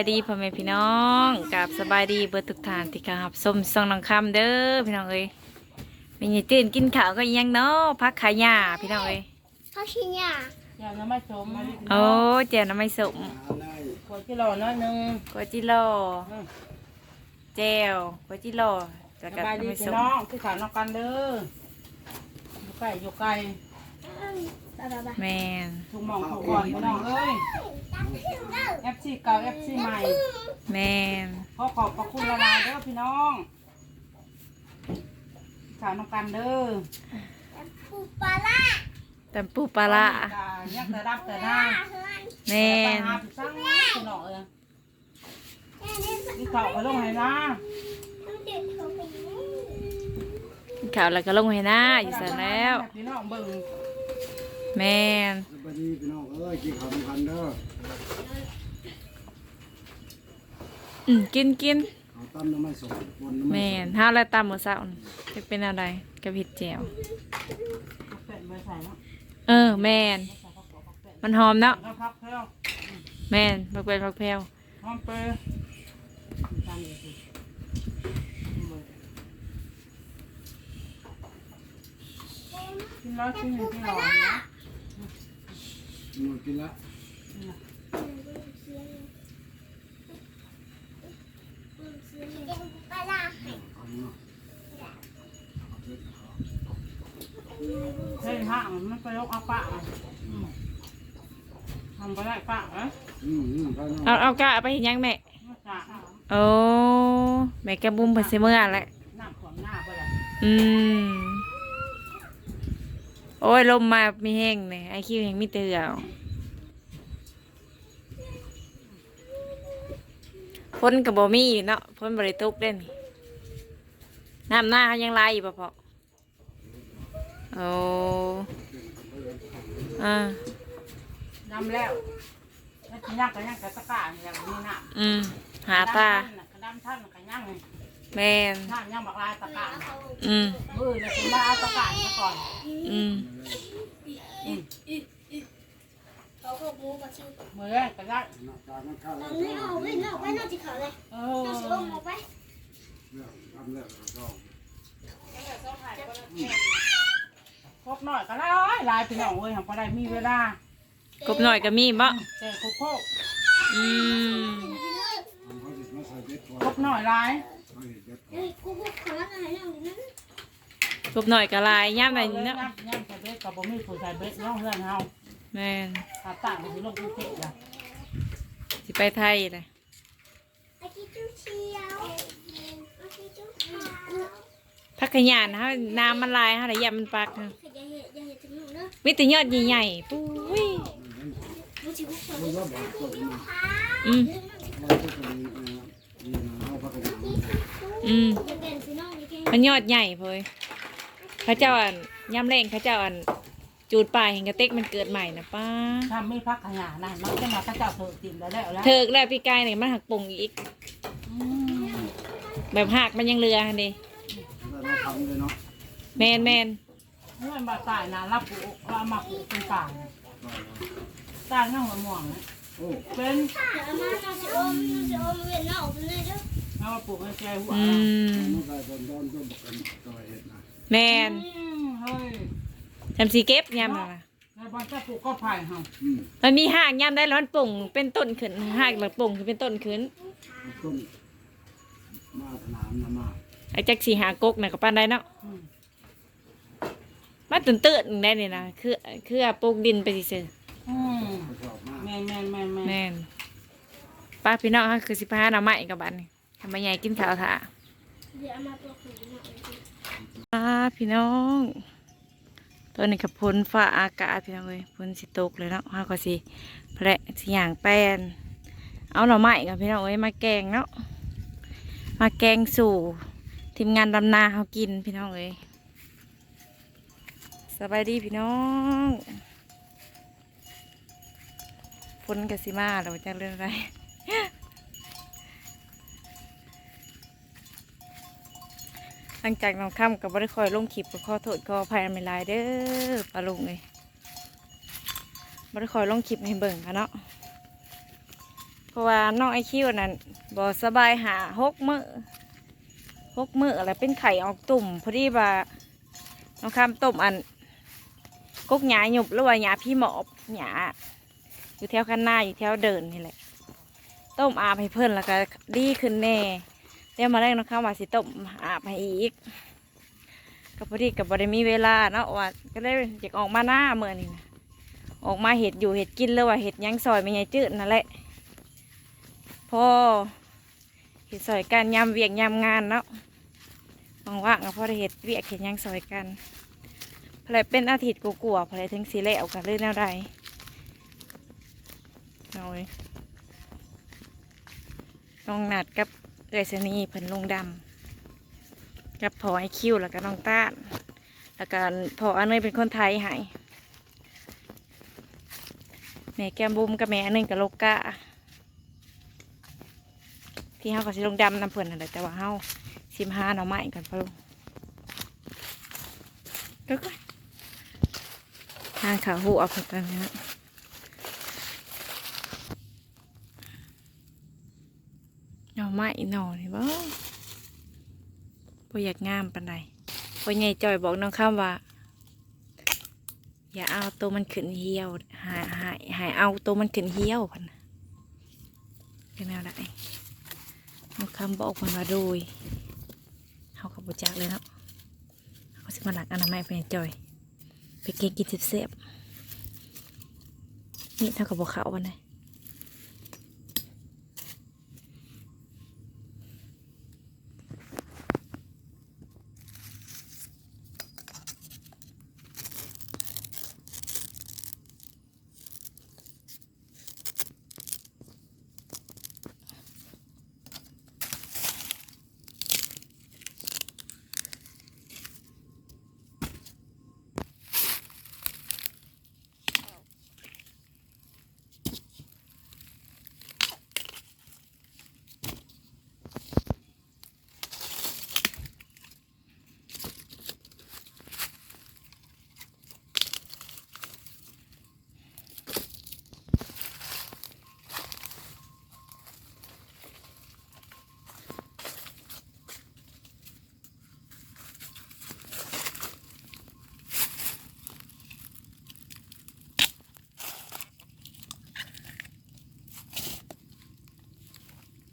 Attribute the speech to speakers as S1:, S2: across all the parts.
S1: บายดีพ่อแม่พี่น้องกับสบายดีเบิดทุกท่านที่เข้ารับส้มซองนังคำเด้อพี่น้องเอ้ยมีหยี่ตื่นกินข้าวก็อิหยังเนาะพักขายาพี่น้องเอ้ย
S2: ข้าวชิ้นยา
S3: อย่าน้ำไม่สม
S1: โอ้เจียวน้ำไม่สม
S3: ขวดกิโลน้อยหนึง
S1: กัวจิโล
S3: อืม
S1: เจวกัวจิโลแล้ว
S3: ส
S1: ก็
S3: บายดี
S1: น้ำไม่
S3: พี่
S1: สม
S3: น้องที่ขานอกกันเด้ออยู่ไก่อยู่ไก่
S2: บาบาบา
S1: แมน
S3: ถูกหมองถูกบ่อนพี่น้องเอ้ย FC เก่า FC ใหม่
S1: แมน
S3: ขอขอบพระคุณละลายเด้อพี่น้องขานอกกันเด้อ
S2: ปูปลาล่า
S1: ตำปูปลาร้า
S3: จ้ายักแต่รับแต่หน้า
S1: แม
S3: ไป
S1: น
S3: หาพี่สั่งพี่น้องเอ้ยพี่เก่าก็ลงให้นะ
S1: ข้าวแล้วก็ลงให้หน้าอยู่สันแล้ว
S3: พี่น้องเบิ่ง
S1: แมน
S4: สวัสดีพี่น้องเอ้ยกินข้าวมันกันเด้อ
S1: อืมกินกิน
S4: ข้าวตั้มน้ำมันสดบนน้ำ
S1: แม
S4: มัน
S1: นห้าวแล้วตำมือเสาร์จะเป็นอะไรกับผิดแจว
S3: เป็ดเบอร์ใส่เนาะ
S1: เออ แมนมันหอมเนาะ
S3: แล้วพักเพิ่ม
S1: แมนบักเป็นบักแพรว
S3: ห้องเปย์ตามอยู่สิกินร้อยกินหนึ่งกินร้อยนะ
S4: หนูกินละ
S2: ปลาล่า
S4: เอาเนาะ
S3: เฮ้ยห้างมันไปยกเอาปะอืมทำไปได้ปะเอ้ย
S4: อืมอืมไป
S1: เอา
S4: เนาะ
S1: เอากะไปเห็นยังแม่
S3: มาจาก
S1: โอ้แม่แกบุ้มเพิ่นสิเมื่อแหละ
S3: น้ำขวมหน้าไปเลย
S1: อืม โอ้ยลมมามีแห้งเลยไอคิวแห้งมีแต่เหือเอาพ้นกับบ่มีอยู่เนาะพ้นบริตุกเด่นน้ำหน้าเขายังลายอยู่ปะพอโอ้อ่า
S3: น้ำแล้วแล้วกินยากกันยังกระตะกร้าอย่างนี้น้ำ
S1: อืมหาตา
S3: กระดำท่านกระยัง
S1: แมน
S3: น้ำยังบักลายตะกร้า
S1: อืม
S3: มือเนี่ยคุณมาเอาตะกร้าซะก่อน
S1: อืม
S3: อืม
S2: เขาพวกมูมาชิว
S3: มือก็ได้
S4: หน้าตามันข้าว
S2: ต
S4: แล้
S2: อ
S4: น
S2: นี้เอาไว้นอกไว้นอกที่เขาเลย
S3: เอ
S2: นอกสิอมออกไป
S4: เนี่ยทำแล้ว
S3: ครบหน่อยก็ได้ลายพี่น้องเอ้ยของก็ได้มีเวลาก
S1: บหน่อยก็มีบ่
S3: แต่โคโค
S1: อืม
S4: ทำเจะมาใส่เบ็ดก่อน
S3: ครบหน่อยลาย
S4: เขาเห็นเบ็ดก่อน
S2: เฮ้ยกูพวกขอะไรนั่งอยู่นั้น
S1: กบหน่อยก็ลายย่ำอะไรเนาะ
S3: ย่ำย่ำใส่เบ็ดกับบ่มีผู้ใส่เบ็ดน้องเพื่อนเฮา
S1: แม่น
S3: ถ้าต่างไปสิลงกรุงเทพล่ะ
S1: สิไปไทยเลย
S2: ไอ้ที่จุ๊เชียวไอ้ที่จุ๊ขาว
S1: พักขยานฮะน้ำมันลายฮะแต่ยามันปักฮะ
S2: อย่าเห็ดอย่าเห็ดถึงหนูเนอะ
S1: มีแต่ยอดใหญ่ๆปุ้ย
S2: มูจิบุกเขา
S4: เพราะว่าบอกก่อนนะ
S1: อืม
S4: อื
S1: ม
S2: จะเป็นสีน้องนี่แก
S1: มันยอดใหญ่เพยเขาเจ้าอันย่ำแรงเขาเจ้าอันจูดปลายเห็นกระเต็กมันเกิดใหม่นะป้า
S3: ถ้ามีพักขยะนั่นมันจะมาพระเจ้าเถิดติ่มแล้วแล้วแล้ว
S1: เถิกแล้วพี่กายเนี่ยมันหักปุ่งอีก
S3: อืม
S1: แบบหักมันยังเรือหั่นดิ
S4: แล้วเราทำเลยเนาะ
S1: แมนแมน
S3: เมื่อมาตายนะรับปลูกเรามาปลูกเป็นป่าตายนั่งหัวหม่วง
S4: โอ้
S3: เป็น
S2: เดี๋ยวมาน้องสิอมน้องสิอมเวียนนอกเป็นเลยเด้อ
S3: เอามาปลูกให้ใจหัว
S1: อืม
S4: มันใส่ตอนตอนก็บอกกันต่อเหตุนะ
S1: แมน
S3: อืมเฮ้ย
S1: ทำสีเก็บยำน่ะ
S3: ในบ้านจะปลูกก็ไผ่เฮา
S4: อืม
S1: มันมีหากยำได้แล้วมันปุ่งเป็นต้นขึ้นหากหลักปุ่งขึ้นเป็นต้นขึ้น
S4: ต้นมาถนามนะมา
S1: ไอ้จักสีหากกน่ะก็ปานได้เนาะ
S3: อืม
S1: มาตื่นตื่นๆได้นี่นะคือคือปลูกดินไปซื่อ
S3: อืม
S4: เขาชอบมาก
S3: แม่นแม่นแม่นแม่
S1: ๆ
S3: น
S1: แม่นป้าพี่น้องเขาคือสิพาหน่อไม้กับบัดน ทำมาใหญ่กินข้าวถ่า
S2: เดี๋ยวเอามา
S1: พี่น้องตอนนี้กับพ้นฟ้าอากาศพี่น้องเลยพ้นสิตกเลยเนาะเขาก็สิแพละสิอย่างแป้นเอาหน่อไม้กับพี่น้องเอ้ยมาแกงเนาะมาแกงสู่ทีมงานดำนาเขากินพี่น้องเอ้ยสบายดีพี่น้องฝนกับสิมาเราจะเรื่องอะไร หลังจากน้องค่ำกับบริคอยลงคลิปก็ขอโทษขออภัยไม่ลายเด้อปลาลุงเลยบริคอยลงคลิปให้เบิ่งค่ะเนาะเพราะว่าน้องไอคิวนั่นบ่สบายหาหกมือหกมืออะไรเป็นไข่ออกตุ่มพอดีว่าน้องคำต้มอันกกหยาหยุบหรือว่าหยาพี่หมอบหยาอยู่แถวข้างหน้าอยู่แถวเดินนี่แหละต้มอาให้เพิ่อนแล้วก็ดีขึ้นแน่ เดี๋ยวมาแรกน้องคำว่าสิต้มอาบให้อีกก็พอดีกับบริมีเวลาเนาะว่าก็เลยอยากออกมาหน้าเมื่อนี่นะออกมาเห็ดอยู่เห็ดกินเลยว่าเห็ดยังซอยไม่ใหญ่จืดนั่นแหละพอเห็ดซอยกันยำเวียกยำงานเนาะว่างๆก็พอได้เห็ดเวียกเห็ดยังซอยกันพอได้เป็นอาทิตย์กลัวาๆพอได้ถึงสีแล้วกันเลยแนวใดเอาเลยน้องนัดกับ เอยสนีเพิ่นลงดำกับพอไอคิวแล้วก็น้องต้านแล้วก็พออันเนยเป็นคนไทยใหายแม่แก้มบุ้มกับแม่อันหนึงกับโลกาที่เฮาก็สิลงดำนำเพิ่นนั่นแหละแต่ว่าเฮาสิมหาหน่อไม้กันพะลุงก็ก็ทางขาหูเอาเพิ่นกันนะหน่อ ไม้หน่อนี่บ่บ่อยากงามปานใดพ่อใหญ่จอยบอกน้องข้ามว่า อย่าเอาตัวมันขึ้นเหี่ยว หายหายหายเอาตัวมันขึ้นเหี่ยวพันน่ะเป็นแนวไหนเอาคำบอกมันมาโดยเขากับบุจักเลยเนาะเขาสิมาหลักอนามัยไปให้จอย ไปเก็บกินเสียบๆนี่เท่ากับบุเขาวันไหน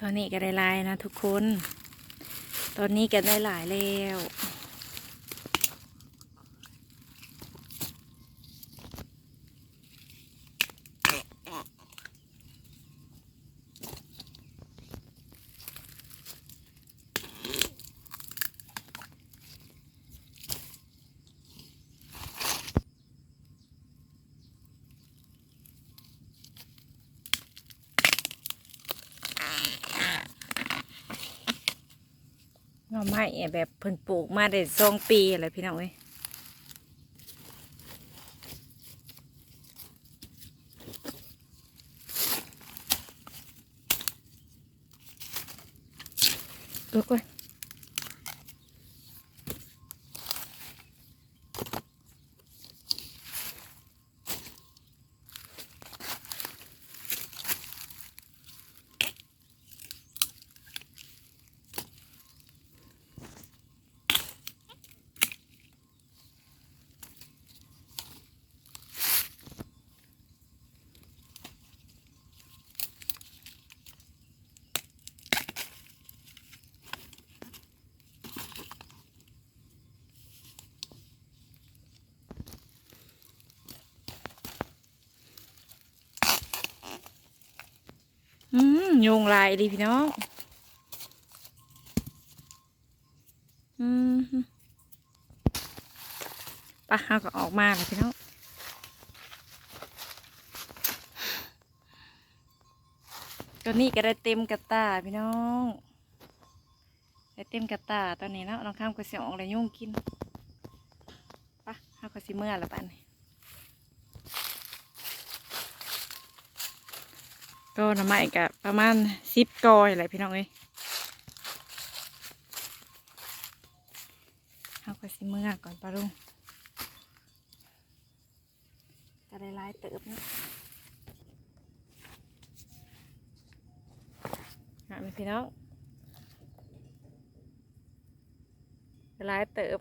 S1: ตอนนี้ก็ได้ลายนะทุกคน ตอนนี้ก็ได้หลายแล้ว หน่อไม้แบบเพิ่นปลูกมาได้สองปีอะไรพี่น้องเอ้ยตัวก่อน อืมยุงลายดีพี่น้องอืมปะเอาก็ออกมาแล้วพี่น้องตัวนี้ก็ได้เต็มกระตาพี่น้องได้เต็มกระตาตอนนี้เนาะน้องข้ามก็เสียออกแล้วยุ่งกินปะเอาก็สิเมื่อละปันนี้ ก็น้ำไม้กะประมาณสิบกอยอะไรพี่น้องเอ้ยเอาก็สิเมื่อก่อนปะลุงจะได้หลายเติบเนาะพี่น้องหลายเติบ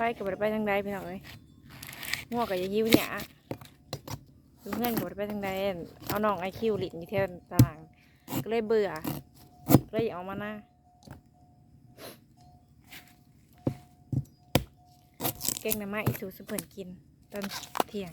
S1: ไปกับไปทางใดพี่น้องเอ้ยง่วกับยายิ้วเนี่ยดูเพื่อนกับไปทางใดเอาน้องไอคิวหลินอยู่เที่ยนตารางก็เลยเบื่อก็เลยอยากออกมาหน้าเก่งน้ำมาอีสูสุเพิ่นกินตอนเที่ยง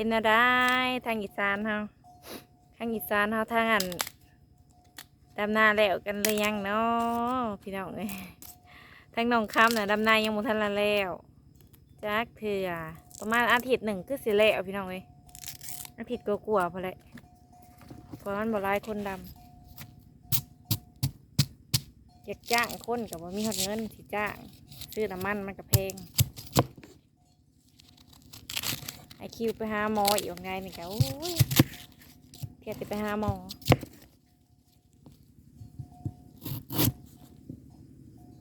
S1: เป็นอะไรทางอีสานเฮาทางอีสานเฮาทางอันดำนาแล้วกันเลยยังเนาะพี่น้องเอ้ยทางหนองคำน่ะดำนายังบ่ทันละแล้วจักเถื่อประมาณอาทิตย์หนึ่งคือสิแล้วพี่น้องเอ้ยอาทิตย์กลัวๆพอแหละเพราะมันบ่หลายคนดำอยากจ้างคนกับว่ามีหดเงินสิจ้าง ซื้อน้ำมันมันก็แพง ไอคิวไปหาหมออีกว่าไงนี่กโอ้ยเทียบจะไปหาหมอ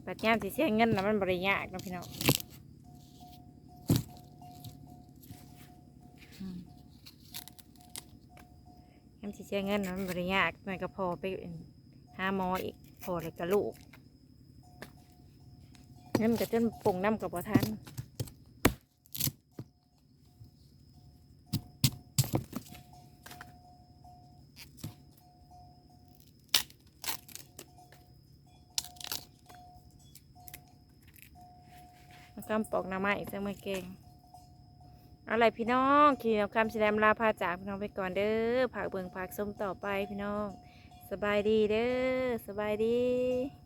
S1: ปัดยามสิเสียเงินนะมันบริยากนะพี่น้องมยามสิเสียเงินนะมันบริยากหน่อยก็พอไปหาหมออีกพอเลยกับลูกเงินก็จนปุ่งน้ำกับบ่ทัน มากำปอกหน้ำไม้เสมอเก่งเอาไรพี่น้องขี่นคำแดงลาพาจากพี่น้องไปก่อนเด้อผักเบิงผักส้มต่อไปพี่น้อง สบายดีเด้อสบายดี